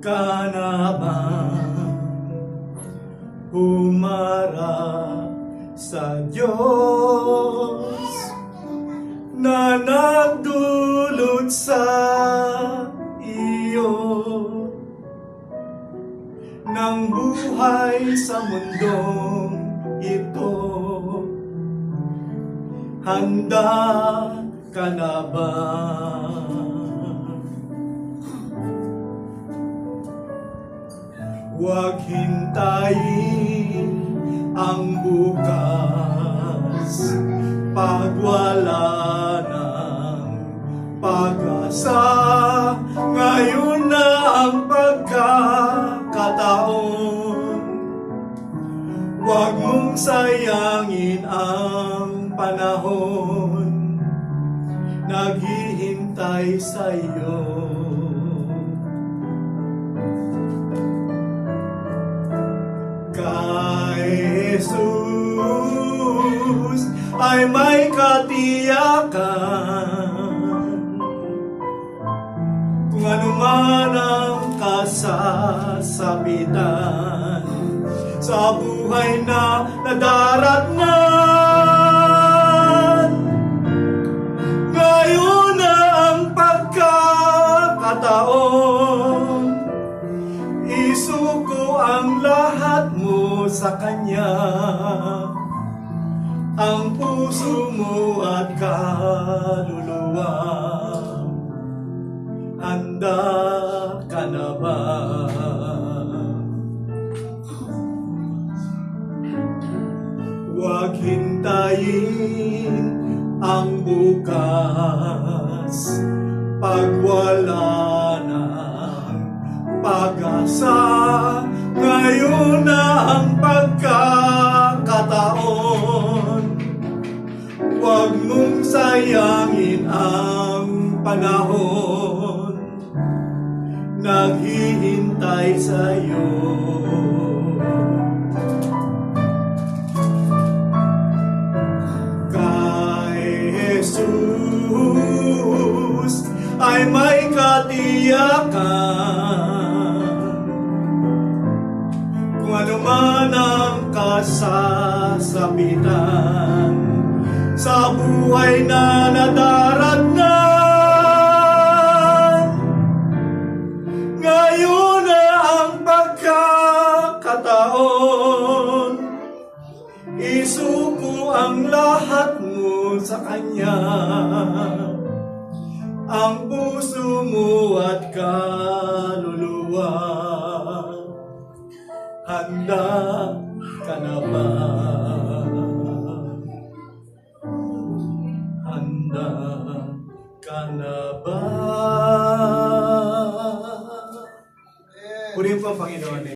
ka na bang humarap sa Diyos na nagdulot sa iyo? Ng buhay sa mundong ito handa ka na ba? Huwag hintayin ang bukas pag wala ng pag-asa. Ngayon Huwag mong sayangin ang panahon. Naghihintay sa iyo. kay Jesus ay may katiyakan. Kung ano man ang kasasabitan sa buhay na nadaratnan. Ngayon na ang pagkakataon. Isuko ang lahat mo sa Kanya. Ang puso mo at kaluluwa Huwag hintayin ang bukas. Pag wala ng pag-asa Ngayon na ang pagkakataon. Huwag mong sayangin ang panahon. Naghihintay sa'yo ay may katiyakan. Kung ano man ang kasasabitan sa buhay na nadaratnan. Ngayon na ang pagkakataon Isuko ang lahat mo sa Kanya Ang puso mo at kaluluwa Handa ka na ba? Handa ka na ba? Purihin po ang Panginoon.